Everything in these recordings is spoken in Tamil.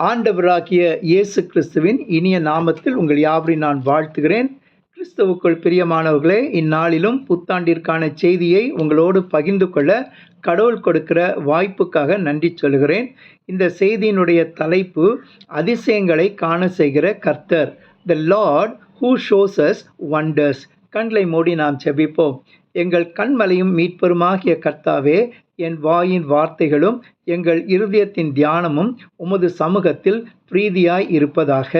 ஆண்டவராகிய இயேசு கிறிஸ்துவின் இனிய நாமத்தில் உங்கள் யாவரையும் நான் வாழ்த்துகிறேன். கிறிஸ்துவுக்குள் பிரியமானவர்களே இந்நாளிலும் புத்தாண்டிற்கான செய்தியை உங்களோடு பகிர்ந்து கொள்ள கடவுள் கொடுக்கிற வாய்ப்புக்காக நன்றி சொல்கிறேன் இந்த செய்தியினுடைய தலைப்பு அதிசயங்களை காண செய்கிற கர்த்தர் the Lord who shows us wonders கண்களை மூடி நாம் செபிப்போம். எங்கள் கண்மலையும் மீட்பருமாகிய கர்த்தாவே என் வாயின் வார்த்தைகளும் எங்கள் இருதயத்தின் தியானமும் உமது சமூகத்தில் பிரீதியாய் இருப்பதாக.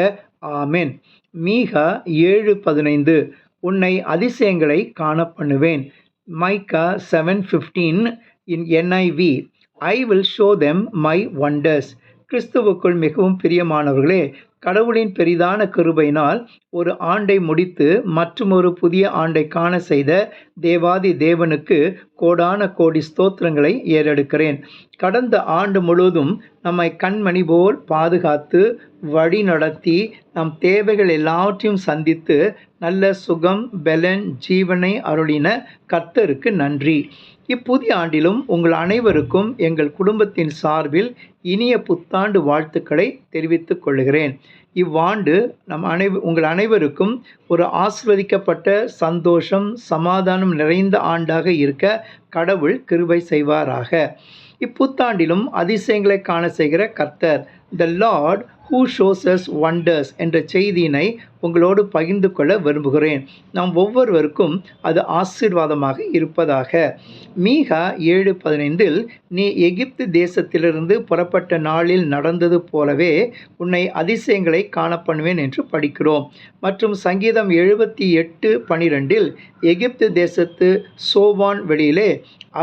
ஆமேன். மீகா ஏழு பதினைந்து. உன்னை அதிசயங்களை காண பண்ணுவேன் Micah seven fifteen in NIV I will show them my wonders கிறிஸ்துவுக்குள் மிகவும் பிரியமானவர்களே கடவுளின் பெரிதான கிருபையினால் ஒரு ஆண்டை முடித்து மற்றுமொரு புதிய ஆண்டை காண செய்த தேவாதி தேவனுக்கு கோடான கோடி ஸ்தோத்திரங்களை ஏறெடுக்கிறேன். கடந்த ஆண்டு முழுவதும் நம்மை கண்மணி போல் பாதுகாத்து வழி நடத்தி நம் தேவைகள் எல்லாவற்றையும் சந்தித்து நல்ல சுகம் பெலன் ஜீவனை அருளின கர்த்தருக்கு நன்றி. இப்புதிய ஆண்டிலும் உங்கள் அனைவருக்கும் எங்கள் குடும்பத்தின் சார்பில் இனிய புத்தாண்டு வாழ்த்துக்களை தெரிவித்துக் கொள்கிறேன். இவ்வாண்டு நம் அனை உங்கள் அனைவருக்கும் ஒரு ஆசிர்வதிக்கப்பட்ட சந்தோஷம் சமாதானம் நிறைந்த ஆண்டாக இருக்க கடவுள் கிருபை செய்வாராக. இப்புத்தாண்டிலும் அதிசயங்களை காண செய்கிற கர்த்தர் the lord who shows wonders wonders என்ற செய்தியினை உங்களோடு பகிர்ந்து கொள்ள விரும்புகிறேன். நாம் ஒவ்வொருவருக்கும் அது ஆசீர்வாதமாக இருப்பதாக. மீகா ஏழு பதினைந்தில் நீ எகிப்து தேசத்திலிருந்து புறப்பட்ட நாளில் நடந்தது போலவே உன்னை அதிசயங்களை காணப்பண்ணுவேன் என்று படிக்கிறோம். மற்றும் சங்கீதம் எழுபத்தி எட்டு பனிரெண்டில் எகிப்து தேசத்து சோவான் வெளியிலே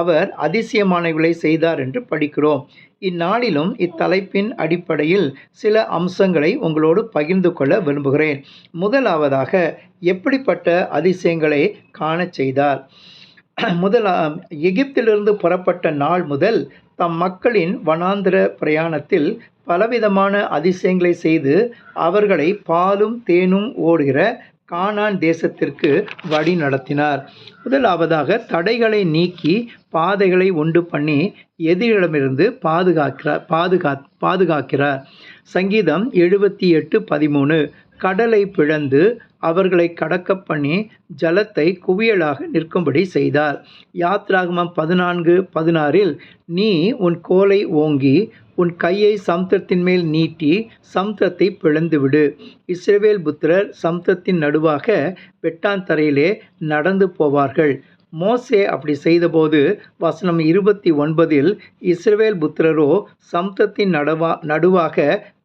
அவர் அதிசயமானவர்களை செய்தார் என்று படிக்கிறோம். இந்நாளிலும் இத்தலைப்பின் அடிப்படையில் சில அம்சங்களை உங்களோடு பகிர்ந்து கொள்ள விரும்புகிறேன். முதலாவதாக எப்படிப்பட்ட அதிசயங்களை காண செய்தார்? முதலா எகிப்திலிருந்து புறப்பட்ட நாள் முதல் தம் மக்களின் வனாந்திர பிரயாணத்தில் பலவிதமான அதிசயங்களை செய்து அவர்களை பாலும் தேனும் ஓடுகிற கானான் தேசத்திற்கு வழி நடத்தினார். முதலாவதாக தடைகளை நீக்கி பாதைகளை உண்டு பண்ணி எதிரிடமிருந்து பாதுகாக்கிறார் பாதுகா பாதுகாக்கிறார். சங்கீதம் எழுபத்தி எட்டு பதிமூணு. கடலை பிளந்து அவர்களை கடக்க பண்ணி ஜலத்தை குவியலாக நிற்கும்படி செய்தார். யாத்ராகமம் பதினான்கு பதினாறில் நீ உன் கோலை ஓங்கி உன் கையை சமுத்திரத்தின் மேல் நீட்டி சமுத்திரத்தை பிளந்துவிடு. இஸ்ரவேல் புத்திரர் சமுத்திரத்தின் நடுவாக வெட்டாந்தரையிலே நடந்து போவார்கள். மோசே அப்படி செய்தபோது வசனம் இருபத்தி ஒன்பதில் இஸ்ரவேல் புத்திரரோ சம்தத்தின் நடவா நடுவாக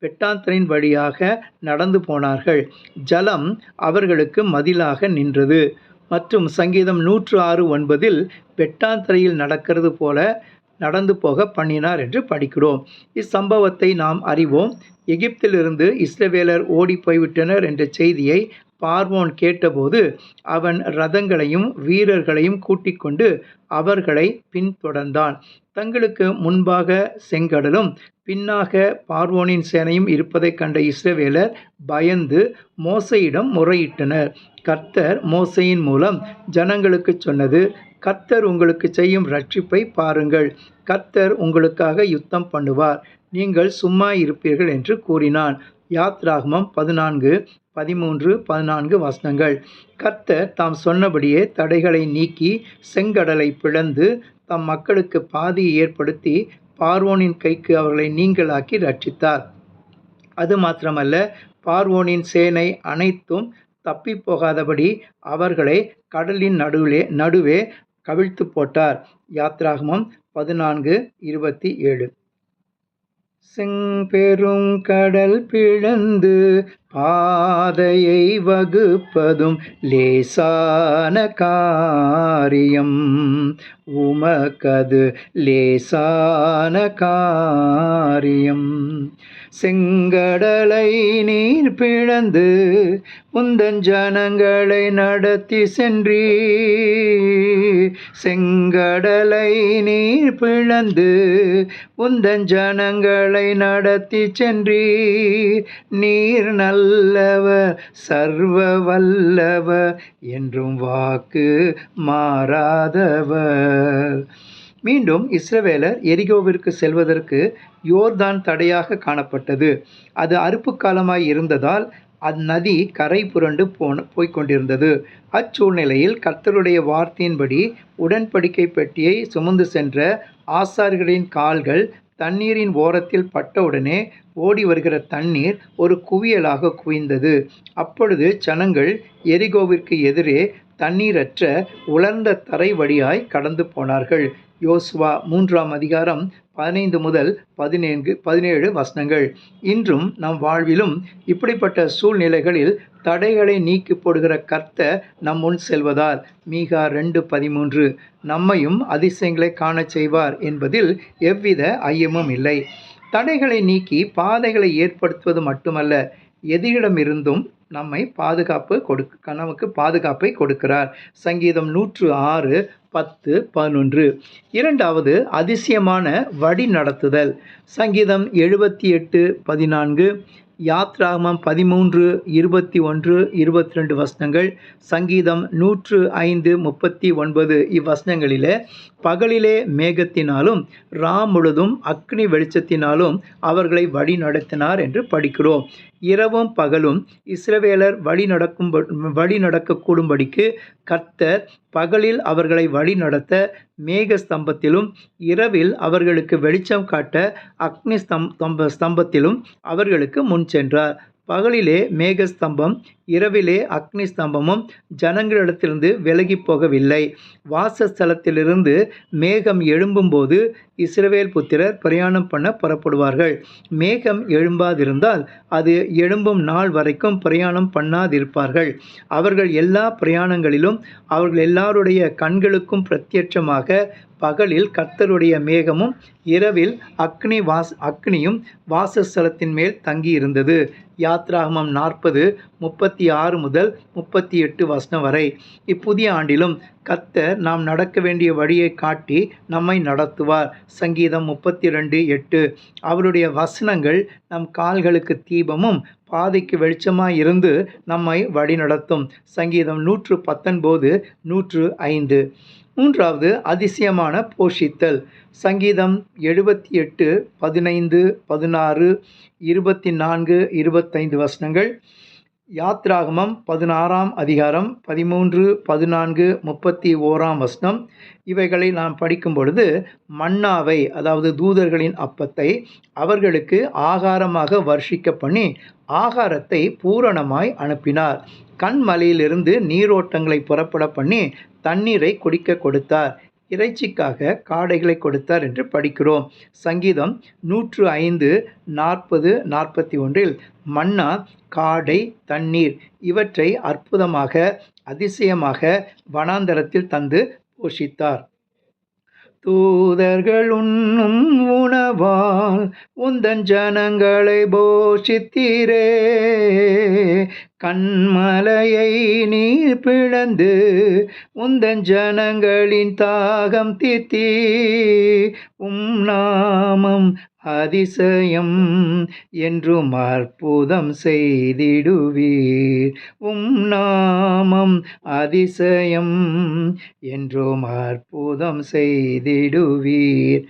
வெட்டாந்தரின் வழியாக நடந்து போனார்கள். ஜலம் அவர்களுக்கு மதிலாக நின்றது. மற்றும் சங்கீதம் நூற்று ஆறு ஒன்பதில் வெட்டாந்தரையில் நடக்கிறது போல நடந்து போக பண்ணினார் என்று படிக்கிறோம். இச்சம்பவத்தை நாம் அறிவோம். எகிப்திலிருந்து இஸ்ரவேலர் ஓடி போய்விட்டனர் என்ற செய்தியை பார்வோன் கேட்டபோது அவன் ரதங்களையும் வீரர்களையும் கூட்டிக் கொண்டு அவர்களை பின்தொடர்ந்தான். தங்களுக்கு முன்பாக செங்கடலும் பின்னாக பார்வோனின் சேனையும் இருப்பதைக் கண்ட இஸ்ரவேலர் பயந்து மோசையிடம் முறையிட்டனர். கர்த்தர் மோசையின் மூலம் ஜனங்களுக்கு சொன்னது கர்த்தர் உங்களுக்கு செய்யும் ரட்சிப்பை பாருங்கள். கர்த்தர் உங்களுக்காக யுத்தம் பண்ணுவார். நீங்கள் சும்மா இருப்பீர்கள் என்று கூறினான். யாத்ராகமம் பதினான்கு பதிமூன்று பதினான்கு வசனங்கள். கர்த்தர் தாம் சொன்னபடியே தடைகளை நீக்கி செங்கடலை பிளந்து தம் மக்களுக்கு பாதியை ஏற்படுத்தி பார்வோனின் கைக்கு அவர்களை நீங்களாக்கி ரட்சித்தார் அது மாத்திரமல்ல பார்வோனின் சேனை அனைத்தும் தப்பி போகாதபடி அவர்களை கடலின் நடுவிலே நடுவே கவிழ்த்து போட்டார். யாத்ராகமம் பதினான்கு இருபத்தி ஏழு. செம்பெரும் கடல் பிளந்து பாதையை வகுப்பதும் லேசான காரியம். உமக்கது லேசான காரியம். செங்கடலை நீர் பிளந்து முந்தன் ஜனங்களை நடத்தி சென்றீர். செங்கடலை நீர் பிளந்து உந்தன் ஜனங்களை நடத்தி சென்றீ நீர் நல்லவர் சர்வ வல்லவர் என்றும் வாக்கு மாறாதவர். மீண்டும் இஸ்ரவேலர் எரிகோவிற்கு செல்வதற்கு யோர்தான் தடையாக காணப்பட்டது. அது அறுப்பு காலமாய் இருந்ததால் அந்நதி கரை புரண்டு போன போய்க் கொண்டிருந்தது அச்சூழ்நிலையில் கர்த்தருடைய வார்த்தையின்படி உடன்படிக்கை பெட்டியை சுமந்து சென்ற ஆசார்களின் கால்கள் தண்ணீரின் ஓரத்தில் பட்டவுடனே ஓடி வருகிற தண்ணீர் ஒரு குவியலாக குவிந்தது. அப்பொழுது ஜனங்கள் எரிகோவிற்கு எதிரே தண்ணீரற்ற உலர்ந்த தரை வழியாய் கடந்து போனார்கள். யோசுவா மூன்றாம் அதிகாரம் பதினைந்து முதல் பதினேழு பதினேழு வசனங்கள். இன்றும் நம் வாழ்விலும் இப்படிப்பட்ட சூழ்நிலைகளில் தடைகளை நீக்கி போடுகிற கர்த்த நம் முன் செல்வதால் மீகா ரெண்டு பதிமூன்று. நம்மையும் அதிசயங்களை காணச் செய்வார் என்பதில் எவ்வித ஐயமும் இல்லை. தடைகளை நீக்கி பாதைகளை ஏற்படுத்துவது மட்டுமல்ல எதிரிடமிருந்தும் நம்மை பாதுகாப்பு கொடு நமக்கு பாதுகாப்பை கொடுக்கிறார். சங்கீதம் நூற்று ஆறு பத்து பதினொன்று. இரண்டாவது அதிசயமான வழி நடத்துதல். சங்கீதம் எழுபத்தி எட்டு பதினான்கு. யாத்ராமம் பதிமூன்று இருபத்தி ஒன்று இருபத்தி ரெண்டு வசனங்கள். சங்கீதம் நூற்று ஐந்து முப்பத்தி ஒன்பது இவ்வசனங்களில் பகலிலே மேகத்தினாலும் ரா முழுதும் அக்னி வெளிச்சத்தினாலும் அவர்களை வழி நடத்தினார் என்று படிக்கிறோம். இரவும் பகலும் இஸ்ரவேலர் வழி நடக்கும் வழி நடக்கக்கூடும்படிக்கு கர்த்தர் பகலில் அவர்களை வழி நடத்த மேக ஸ்தம்பத்திலும் இரவில் அவர்களுக்கு வெளிச்சம் காட்ட அக்னி ஸ்தம் ஸ்தம்பத்திலும் அவர்களுக்கு முன் சென்றார். பகலிலே மேகஸ்தம்பம் இரவிலே அக்னி ஸ்தம்பமும் ஜனங்களிடத்திலிருந்து விலகி போகவில்லை. வாசஸ்தலத்திலிருந்து மேகம் எழும்பும்போது இஸ்ரவேல் புத்திரர் பிரயாணம் பண்ண புறப்படுவார்கள். மேகம் எழும்பாதிருந்தால் அது எழும்பும் நாள் வரைக்கும் பிரயாணம் பண்ணாதிருப்பார்கள். அவர்கள் எல்லா பிரயாணங்களிலும் அவர்கள் எல்லாருடைய கண்களுக்கும் பிரத்யட்சமாக பகலில் கர்த்தருடைய மேகமும் இரவில் அக்னி வாஸ் அக்னியும் வாசஸ்தலத்தின் மேல் தங்கியிருந்தது. யாத்ராகமம் நாற்பது முப்பத்தி ஆறு முதல் முப்பத்தி எட்டு வசனம் வரை. இப்புதிய ஆண்டிலும் கத்தர் நாம் நடக்க வேண்டிய வழியை காட்டி நம்மை நடத்துவார். சங்கீதம் முப்பத்தி ரெண்டு எட்டு. அவருடைய வசனங்கள் நம் கால்களுக்கு தீபமும் பாதைக்கு வெளிச்சமாக இருந்து நம்மை வழிநடத்தும். சங்கீதம் நூற்று பத்தொன்பது நூற்று ஐந்து. மூன்றாவது அதிசயமான போஷித்தல். சங்கீதம் எழுபத்தி எட்டு பதினைந்து பதினாறு இருபத்தி நான்கு இருபத்தைந்து வசனங்கள். யாத்ராகமம் பதினாறாம் அதிகாரம் பதிமூன்று பதினான்கு முப்பத்தி ஓராம் வசனம். இவைகளை நாம் படிக்கும் பொழுது மன்னாவை அதாவது தூதர்களின் அப்பத்தை அவர்களுக்கு ஆகாரமாக வர்ஷிக்க பண்ணி ஆகாரத்தை பூரணமாய் அனுப்பினார். கண்மலையிலிருந்து நீரோட்டங்களை புறப்பட பண்ணி தண்ணீரை குடிக்க கொடுத்தார். இறைச்சிக்காக காடைகளை கொடுத்தார் என்று படிக்கிறோம். சங்கீதம் நூற்று ஐந்து நாற்பது நாற்பத்தி ஒன்றில் மன்னா காடை தண்ணீர். இவற்றை அற்புதமாக அதிசயமாக வனாந்தரத்தில் தந்து போஷித்தார். தூதர்கள் உண்ணும் உணவால் உந்தன் ஜனங்களை போஷித்தீரே. கண்மலையை நீர் பிளந்து உந்தன் ஜனங்களின் தாகம் தீர்த்தீ. உம் நாமம் அதிசயம் என்றும் அற்புதம் செய்திடுவீர். உம் நாமம் அதிசயம் என்றும் அற்புதம் செய்திடுவீர்.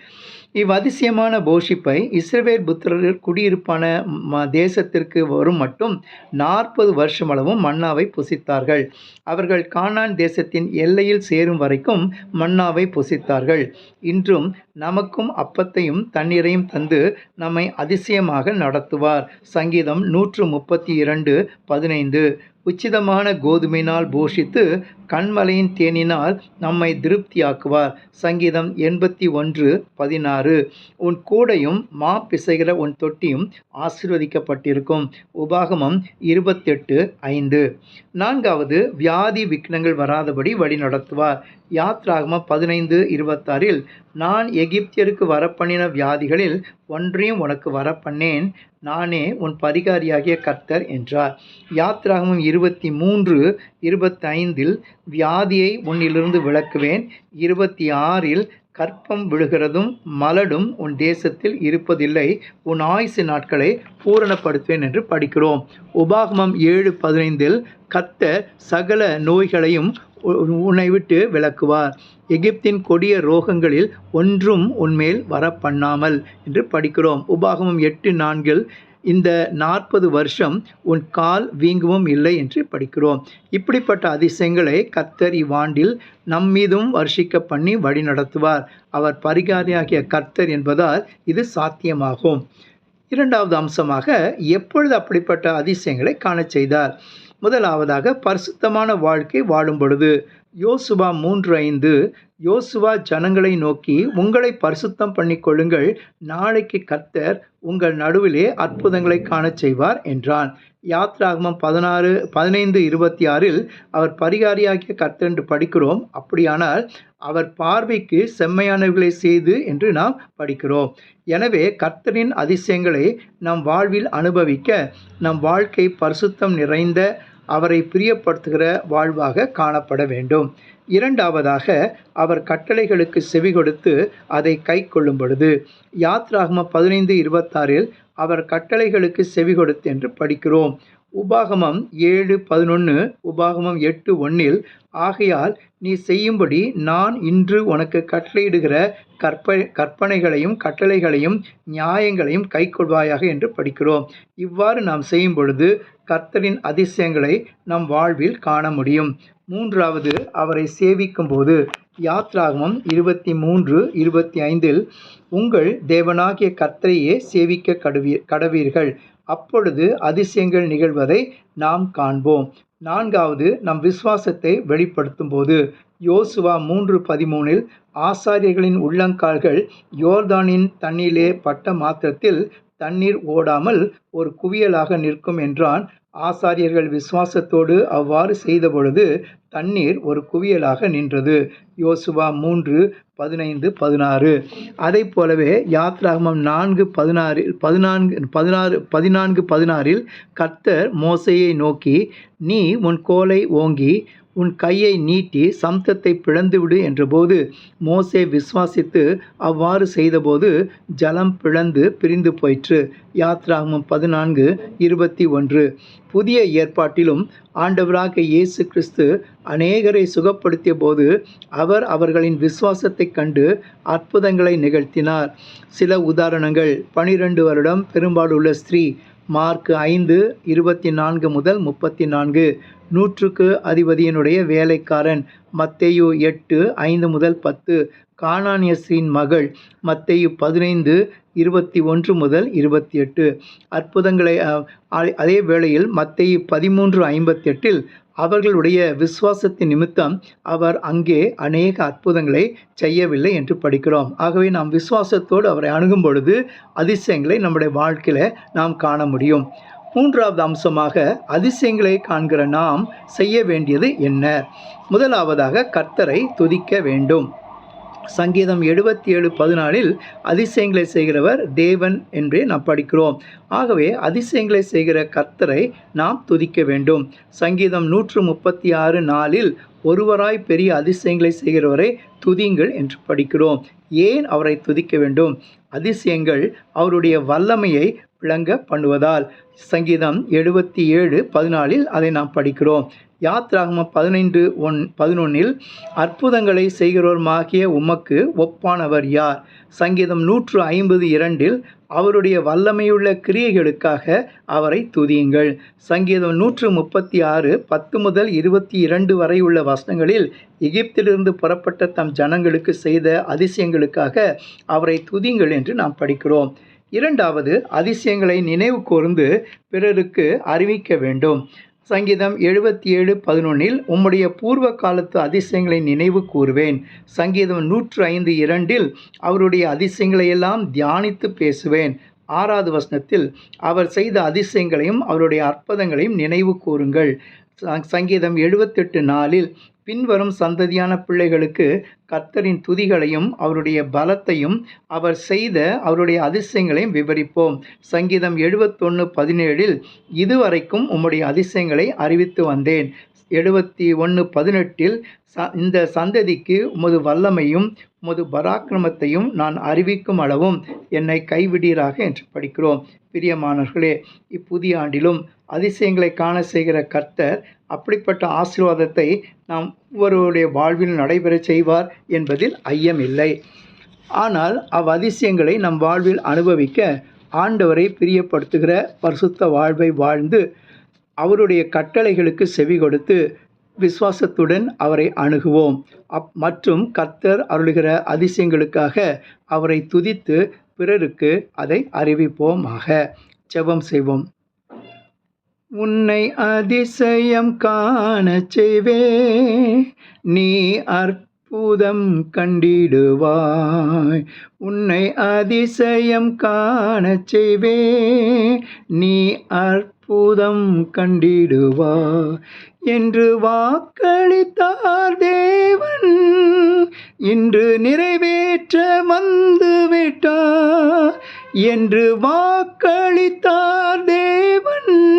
இவ்வதிசயமான போஷிப்பை இஸ்ரவேல் புத்திரர் குடியிருப்பான ம தேசத்திற்கு வரும் மட்டும் நாற்பது வருஷமளவும் மன்னாவை புசித்தார்கள். அவர்கள் கானான் தேசத்தின் எல்லையில் சேரும் வரைக்கும் மன்னாவை புசித்தார்கள். இன்றும் நமக்கும் அப்பத்தையும் தண்ணீரையும் தந்து நம்மை அதிசயமாக நடத்துவார். சங்கீதம் நூற்று முப்பத்தி இரண்டு பதினைந்து. உச்சிதமான கோதுமையினால் போஷித்து கண்மலையின் தேனினால் நம்மை திருப்தியாக்குவார். சங்கீதம் எண்பத்தி ஒன்று பதினாறு. உன் கூடையும் மா பிசைகிற உன் தொட்டியும் ஆசிர்வதிக்கப்பட்டிருக்கும். உபாகமம் இருபத்தெட்டு ஐந்து. நான்காவது வியாதி விக்னங்கள் வராதபடி வழி நடத்துவார் யாத்ராகமம் பதினைந்து இருபத்தாறில் நான் எகிப்தியருக்கு வரப்பண்ணின வியாதிகளில் ஒன்றையும் உனக்கு வரப்பண்ணேன் நானே உன் பரிகாரியாகிய கர்த்தர் என்றார். யாத்ராகமம் இருபத்தி மூன்று இருபத்தைந்தில் வியாதியை உன்னிலிருந்து விளக்குவேன். இருபத்தி ஆறில் கற்பம் விழுகிறதும் மலடும் உன் தேசத்தில் இருப்பதில்லை. உன் ஆயுசு நாட்களை பூரணப்படுத்துவேன் என்று படிக்கிறோம். உபாகமம் ஏழு பதினைந்தில் கர்த்தர் சகல நோய்களையும் உன்னை விட்டு விளக்குவார் எகிப்தின் கொடிய ரோகங்களில் ஒன்றும் உன்மேல் வர பண்ணாமல் என்று படிக்கிறோம் உபாகமம் எட்டு நான்கில் இந்த நாற்பது வருஷம் உன் கால் வீங்கவும் இல்லை என்று படிக்கிறோம் இப்படிப்பட்ட அதிசயங்களை கர்த்தர் இவ்வாண்டில் நம்மீதும் வர்ஷிக்க பண்ணி வழி நடத்துவார் அவர் பரிகாரியாகிய கர்த்தர் என்பதால் இது சாத்தியமாகும் இரண்டாவது அம்சமாக எப்பொழுது அப்படிப்பட்ட அதிசயங்களை காண செய்தார் முதலாவதாக பரிசுத்தமான வாழ்க்கை வாழும் பொழுது யோசுவா மூன்று ஐந்து யோசுவா ஜனங்களை நோக்கி உங்களை பரிசுத்தம் பண்ணிக்கொள்ளுங்கள். நாளைக்கு கர்த்தர் உங்கள் நடுவிலே அற்புதங்களை காணச் செய்வார் என்றான். யாத்ராகமம் பதினாறு பதினைந்து இருபத்தி ஆறில் அவர் பரிகாரியாகிய கர்த்தர் என்று படிக்கிறோம். அப்படியானால் அவர் பார்வைக்கு செம்மையானவர்களை செய்து என்று நாம் படிக்கிறோம். எனவே கர்த்தரின் அதிசயங்களை நம் வாழ்வில் அனுபவிக்க நம் வாழ்க்கை பரிசுத்தம் நிறைந்த அவரை பிரியப்படுத்துகிற வாழ்வாக காணப்பட வேண்டும். இரண்டாவதாக அவர் கட்டளைகளுக்கு செவி கொடுத்து அதை கை கொள்ளும் பொழுது யாத்ராகம பதினைந்து இருபத்தாறில் அவர் கட்டளைகளுக்கு செவி கொடுத்து என்று படிக்கிறோம். உபாகமம் ஏழு பதினொன்று உபாகமம் எட்டு ஒன்றில் ஆகையால் நீ செய்யும்படி நான் இன்று உனக்கு கட்டளையிடுகிற கற்ப கற்பனைகளையும் கட்டளைகளையும் நியாயங்களையும் கைக்கொள்வாயாக என்று படிக்கிறோம். இவ்வாறு நாம் செய்யும் பொழுது கர்த்தரின் அதிசயங்களை நம் வாழ்வில் காண முடியும். மூன்றாவது அவரை சேவிக்கும் போது யாத்ராகமம் இருபத்தி மூன்று இருபத்தி ஐந்தில் உங்கள் தேவனாகிய கர்த்தரையே சேவிக்க கடுவீ கடவீர்கள். அப்பொழுது அதிசயங்கள் நிகழ்வதை நாம் காண்போம். நான்காவது நம் விசுவாசத்தை வெளிப்படுத்தும் போது யோசுவா மூன்று பதிமூனில் ஆசாரியர்களின் உள்ளங்கால்கள் யோர்தானின் தண்ணீரிலே பட்ட மாத்திரத்தில் தண்ணீர் ஓடாமல் ஒரு குவியலாக நிற்கும் என்றான். ஆசாரியர்கள் விசுவாசத்தோடு அவ்வாறு செய்தபொழுது தண்ணீர் ஒரு குவியலாக நின்றது. யோசுவா மூன்று பதினைந்து பதினாறு. அதை போலவே யாத்ராகமம் நான்கு பதினாறில் பதினான்கு பதினாறு பதினான்கு பதினாறில் கர்த்தர் மோசையை நோக்கி நீ உன் கோலை ஓங்கி உன் கையை நீட்டி சம்சத்தை பிளந்துவிடு என்றபோது மோசே விசுவாசித்து அவ்வாறு செய்தபோது ஜலம் பிளந்து பிரிந்து போயிற்று. யாத்ராகமம் பதினான்கு இருபத்தி ஒன்று. புதிய ஏற்பாட்டிலும் ஆண்டவராக இயேசு கிறிஸ்து அநேகரை சுகப்படுத்திய போது அவர் அவர்களின் விசுவாசத்தைக் கண்டு அற்புதங்களை நிகழ்த்தினார். சில உதாரணங்கள். பனிரெண்டு வருடம் பெரும்பாலுள்ள ஸ்திரீ மார்க் ஐந்து இருபத்தி நான்கு முதல் முப்பத்தி நான்கு. நூற்றுக்கு அதிபதியினுடைய வேலைக்காரன் மத்தேயு எட்டு ஐந்து முதல் பத்து. கானானியஸின் மகள் மத்தேயு பதினைந்து இருபத்தி ஒன்று முதல் இருபத்தி எட்டு. அற்புதங்களை அதே வேளையில் மத்தேயு பதிமூன்று ஐம்பத்தெட்டில் அவர்களுடைய விசுவாசத்தின் நிமித்தம் அவர் அங்கே அநேக அற்புதங்களை செய்யவில்லை என்று படிக்கிறோம். ஆகவே நாம் விசுவாசத்தோடு அவரை அணுகும் பொழுது அதிசயங்களை நம்முடைய வாழ்க்கையில் நாம் காண முடியும். மூன்றாவது அம்சமாக அதிசயங்களை காண்கிற நாம் செய்ய வேண்டியது என்ன? முதலாவதாக கர்த்தரை துதிக்க வேண்டும். சங்கீதம் எழுபத்தி ஏழு பதினாலில் அதிசயங்களை செய்கிறவர் தேவன் என்றே நாம் படிக்கிறோம். ஆகவே அதிசயங்களை செய்கிற கர்த்தரை நாம் துதிக்க வேண்டும். சங்கீதம் நூற்று முப்பத்தி ஆறு நாலில் ஒருவராய் பெரிய அதிசயங்களை செய்கிறவரை துதிங்கள் என்று படிக்கிறோம். ஏன் அவரை துதிக்க வேண்டும்? அதிசயங்கள் அவருடைய வல்லமையை விளங்க பண்ணுவதால். சங்கீதம் எழுபத்தி ஏழு பதினாலில் அதை நாம் படிக்கிறோம். யாத்ராகம பதினைந்து ஒன் பதினொன்னில் அற்புதங்களை செய்கிறவருமாகிய உமக்கு ஒப்பானவர் யார்? சங்கீதம் நூற்று ஐம்பது இரண்டில் அவருடைய வல்லமையுள்ள கிரியைகளுக்காக அவரை துதியுங்கள். சங்கீதம் நூற்று முப்பத்தி ஆறு பத்து முதல் இருபத்தி இரண்டு வரை உள்ள வசனங்களில் எகிப்திலிருந்து புறப்பட்ட தம் ஜனங்களுக்கு செய்த அதிசயங்களுக்காக அவரை துதியுங்கள் என்று நாம் படிக்கிறோம். இரண்டாவது அதிசயங்களை நினைவு கூர்ந்து பிறருக்கு அறிவிக்க வேண்டும். சங்கீதம் எழுபத்தி ஏழு பதினொன்னில் உம்முடைய பூர்வ காலத்து அதிசயங்களை நினைவு கூறுவேன் சங்கீதம் நூற்று ஐந்து இரண்டில் அவருடைய அதிசயங்களை எல்லாம் தியானித்து பேசுவேன் ஆறாவது வசனத்தில் அவர் செய்த அதிசயங்களையும் அவருடைய அற்புதங்களையும் நினைவு கூறுங்கள். சங்கீதம் எழுபத்தெட்டு நாலில் பின்வரும் சந்ததியான பிள்ளைகளுக்கு கர்த்தரின் துதிகளையும் அவருடைய பலத்தையும் அவர் செய்த அவருடைய அதிசயங்களையும் விவரிப்போம். சங்கீதம் எழுபத்தொன்று பதினேழில் இதுவரைக்கும் உம்முடைய அதிசயங்களை அறிவித்து வந்தேன். எழுபத்தி ஒன்று பதினெட்டில் ச இந்த சந்ததிக்கு உமது வல்லமையும் உமது பராக்கிரமத்தையும் நான் அறிவிக்கும் அளவும் என்னை கைவிடீராக என்று படிக்கிறோம். பிரியமானவர்களே இப்புதிய ஆண்டிலும் அதிசயங்களை காண செய்கிற கர்த்தர் அப்படிப்பட்ட ஆசீர்வாதத்தை நாம் ஒவ்வொருவருடைய வாழ்வில் நடைபெறச் செய்வார் என்பதில் ஐயமில்லை ஆனால் அவ் அதிசயங்களை நம் வாழ்வில் அனுபவிக்க ஆண்டவரை பிரியப்படுத்துகிற பரிசுத்த வாழ்வை வாழ்ந்து அவருடைய கட்டளைகளுக்கு செவி கொடுத்து விசுவாசத்துடன் அவரை அணுகுவோம். அப் மற்றும் கர்த்தர் அருளுகிற அதிசயங்களுக்காக அவரை துதித்து பிறருக்கு அதை அறிவிப்போமாக. ஜெபம் செய்வோம். உன்னை அதிசயம் காண செய்வே நீ அற்புதம் கண்டிடுவாய். உன்னை அதிசயம் காணச் செய்வே. நீ அற்புதம் கண்டிடுவா என்று வாக்களித்தார் தேவன். இன்று நிறைவேற்ற வந்து விட்டார். என்று வாக்களித்தார் தேவன்.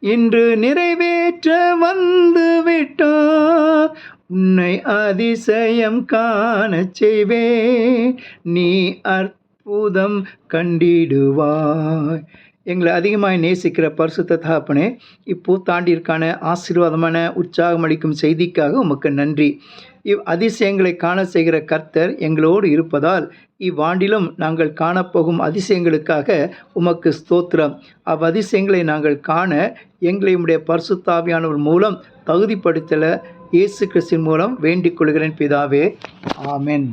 இன்று நிறைவேற்ற வந்துவிட்டார் உன்னை அதிசயம் காண செய்வே நீ அற்புதம் கண்டிடுவாய். எங்களை அதிகமாக நேசிக்கிற பரிசுத்த தகப்பனே இப்பூத்தாண்டிற்கான ஆசீர்வாதமான உற்சாகம் அளிக்கும் செய்திக்காக உமக்கு நன்றி. இவ் அதிசயங்களை காண செய்கிற கர்த்தர் எங்களோடு இருப்பதால் இவ்வாண்டிலும் நாங்கள் காணப்போகும் அதிசயங்களுக்காக உமக்கு ஸ்தோத்திரம். அவ் அதிசயங்களை நாங்கள் காண எங்களை உடைய பரிசுத்தாவியானவர் மூலம் தகுதிப்படுத்தலை இயேசு கிறிஸ்தின் மூலம் வேண்டிக் கொள்கிறேன் பிதாவே. ஆமென்.